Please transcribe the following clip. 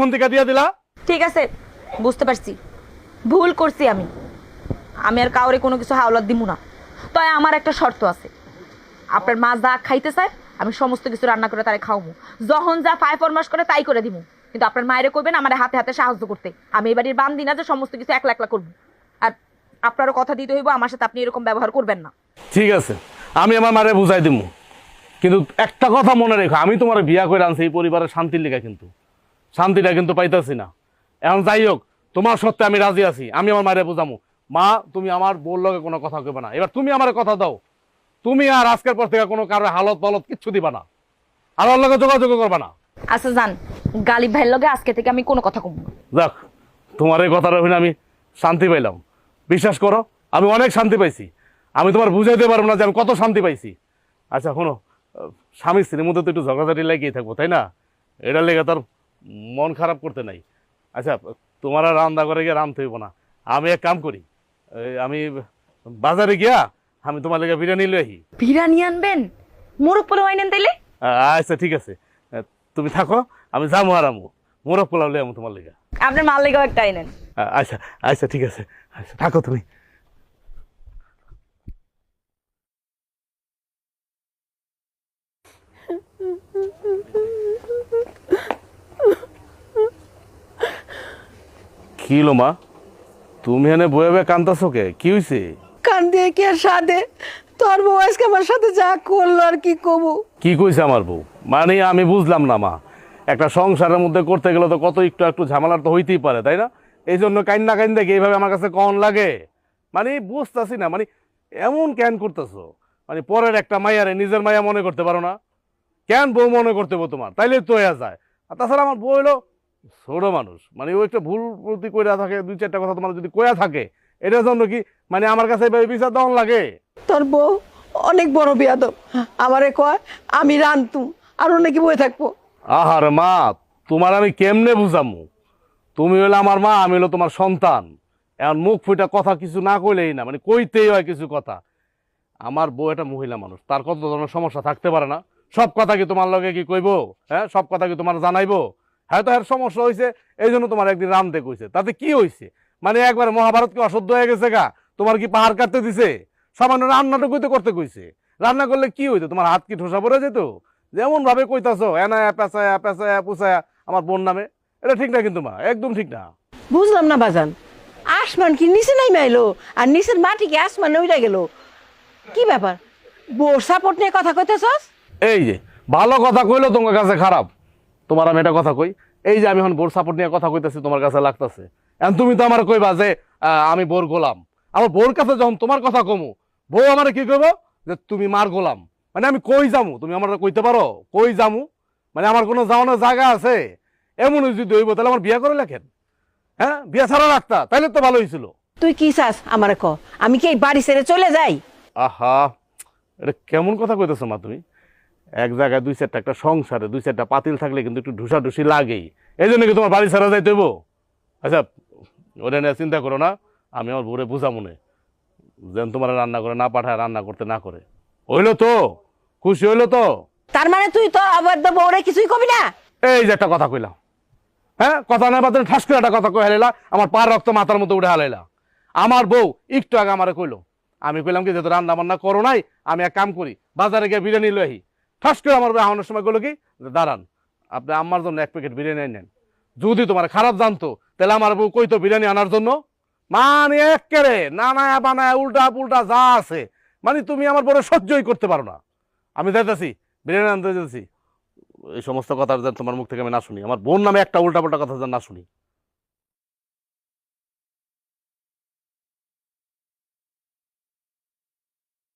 Phone থেকে দিয়ে দিলা। ঠিক আছে বুঝতে পারছি। ভুল করছি আমি। আমি আর কাউরে কোনো কিছু হাওলাত দিব না। তবে আমার একটা শর্ত আছে। আপনার মা যা খাইতে চায় আমি সমস্ত কিছু রান্না করে তারে খাওয়াবো যখন যা ফাই ফরমাস করে তাই করে দিব কিন্তু আপনার মায়েরে কইবেন আমার হাতে হাতে সাহায্য করতে। আমি এই বাড়ির বান্দি না যে সমস্ত কিছু একলা একলা করব। আর আপনারও কথা দিতে হইব আমার সাথে আপনি এরকম ব্যবহার করবেন না। ঠিক আছে আমি আমার মারে বুঝাই দিমু। কিন্তু একটা কথা মনে রেখো আমি তোমার বিয়া করে আনছি এই পরিবারের শান্তির লেখা কিন্তু। শান্তিটা কিন্তু পাইতেছি না। এখন যাই হোক তোমার সত্ত্বে আমি রাজি আছি আমি আমার মায়ের বুঝামু। মা তুমি আমার বোর লগে কোনো কথা কইবা না। এবার তুমি আমার কথা দাও। তুমি আর আজকের পর থেকে কোনো কারও হালত পালত কিচ্ছু দিবা না। আর ওর লগে যোগাযোগ করবা না। আচ্ছা যান গালিব ভাইয়ের লগে আজকে থেকে আমি কোনো কথা কমব না। যাক তোমার এই কথাটা শুনে আমি শান্তি পাইলাম। বিশ্বাস করো আমি অনেক শান্তি পাইছি। আমি তোমার বুঝাইতে পারব না যে আমি কত শান্তি পাইছি। আচ্ছা শোনো স্বামী স্ত্রীর মধ্যে তো একটু ঝগড়াঝাটি লাগিয়ে থাকব তাই না? এটার লেগে তার মন খারাপ করতে নাই। আচ্ছা তোমার আর রান্না করে গিয়ে রাঁধতে হইব না। আমি এক কাম করি আমি বাজারে গিয়া আমি তোমার লেগে বিরিয়ানি লই আহি। বিরিয়ানি আনবেন? মোরগ পোলাও আইনেন তাইলে? আচ্ছা ঠিক আছে। তুমি থাকো আমি যাব আর আমু। মোরগ পোলাও লই আমু তোমার লেগে। আপনার মাল লেগেও একটা আইনেন। আচ্ছা আচ্ছা ঠিক আছে। আচ্ছা থাকো তুমি। কি লো মা। তুমি এনে বয়ে বয়ে কান্দাছো কে? কি হইছে কান দিয়ে কি আর সাদে তোর বউ আজকে আমার সাথে যা করল আর কি কবু কি কইছে আমার বউ? মানে আমি বুঝলাম না মা। একটা সংসারের মধ্যে করতে গেলে তো কত একটু একটু ঝামেলার তো হইতেই পারে তাই না? এই জন্য কান্না কান দেখে এইভাবে আমার কাছে কন লাগে? মানে বুঝতেছি না মানে এমন কেন করতেছো? মানে পরের একটা মাইয়ারে নিজের মায়া মনে করতে পারো না। কেন বউ মনে করতে তোমার? তাইলে তো হয়ে যায়। আর তাছাড়া আমার বউ হলো ছোট মানুষ। মানে ও একটা ভুল প্রতি কইরা থাকে দুই চারটা কথা তোমার যদি কয়া থাকে এটার জন্য কি? মানে আমার কাছে এইভাবে বিচার দেওয়ান লাগে? তোর বউ অনেক বড় বিয়াদব। আমারে কয় আমি রানতুম আর নাকি বয়ে থাকব। আহার মা তোমার আমি কেমনে বুঝামু? তুমি হলে আমার মা আমি হলো তোমার সন্তান। এখন মুখ ফুটা কথা কিছু না কইলেই না মানে কইতেই হয় কিছু কথা। আমার বউ একটা মহিলা মানুষ তার কত ধরনের সমস্যা থাকতে পারে না? সব কথা কি তোমার লগে কি কইবো? হ্যাঁ সব কথা কি তোমার জানাইবো? হয়তো এর সমস্যা হয়েছে এই জন্য তোমার একদিন রামতে কইছে। তাতে কি হয়েছে মানে একবার মহাভারত কি অশুদ্ধ হয়ে গেছে গা। তোমার কি পাহাড় কাটতে দিছে? সামান্য রান্নাটুকুই তো করতে কইছে। রান্না করলে কি হইতো? তোমার হাত কি ঠোসা পড়ে যেত? যেমন ভাবে কইতাছো এনায়া পেঁচায়া পেঁচায়া পুষায়া আমার বোন নামে। এটা ঠিক না কিন্তু মা একদম ঠিক না। বুঝলাম না বাজান। আসমান কি নিচে নাই মাইলো আর নিচের মাটি কি আসমান উইরা গেল? কি ব্যাপার? বোর সাপোর্ট নিয়ে কথা কইতেছস? এই যে ভালো কথা কইলো তোমার কাছে খারাপ। তোমার আমি এটা কথা কই? এই যে আমি এখন বোর সাপোর্ট নিয়ে কথা কইতেছি তোমার কাছে লাগতেছে। এখন তুমি তো আমার কইবা যে আমি বোর গোলাম। আমার বোর কাছে যখন তোমার কথা কমু বউ আমার কি কইব? যে তুমি মার গোলাম। মানে আমি কই যামু? তুমি আমার কইতে পারো? কই যামু? মানে আমার কোনো যাওয়ানোর জায়গা আছে? এমন যদি হইব তাহলে আমার বিয়া করে লেখেন হ্যাঁ? বিয়া ছাড়া রাখতা তাইলে তো ভালো হয়েছিল তুই কি চাস আমারে ক? আমি কি এই বাড়ি ছেড়ে চলে যাই? আহা! এটা কেমন কথা কইতেছো মা তুমি? এক জায়গায় দুই চারটা একটা সংসারে দুই চারটা পাতিল থাকলে কিন্তু একটু ঢুসা ঢুসি লাগেই। এই জন্য কি তোমার বাড়ি ছাড়া হইবো? আচ্ছা ওটা নিয়ে চিন্তা করো না আমি আমার বউরে বুঝা মনে যেন তোমার রান্না করে না পাঠায় রান্না করতে না করে। হইল তো খুশি হইল তো? তার মানে তুই তো অবাধ্য বউরে কিছুই কবি না? এই যে একটা কথা কইলাম। হ্যাঁ কথা না বাদ ঠাস করে একটা কথা কই হালাইলা আমার পার রক্ত মাথার মতো উঠে হালাইলা। আমার বউ একটু আগে আমারে কইলো আমি কইলাম কি যেহেতু রান্না বান্না করো নাই আমি এক কাম করি বাজারে গিয়ে বিরিয়ানি লই আহি। ঠাস করে আমার আহানোর সময় কইলো কি? দাঁড়ান, আপনি আমার জন্য এক প্যাকেট বিরিয়ানি নেন যদি তোমার খারাপ জানতো, তাহলে আমার বউ কইতো বিরিয়ানি আনার জন্য। মানে একেরে নানায়া বানায় উল্টা পুল্টা যা আছে মানে তুমি আমার বড় সহ্যই করতে পারো না। আমি যাইতেছি, বিরিয়ানি আনতে যেতেছি এই সমস্ত কথা যেন তোমার মুখ থেকে আমি না শুনি, আমার বোন নামে একটা উল্টা পাল্টা কথা যেন না শুনি।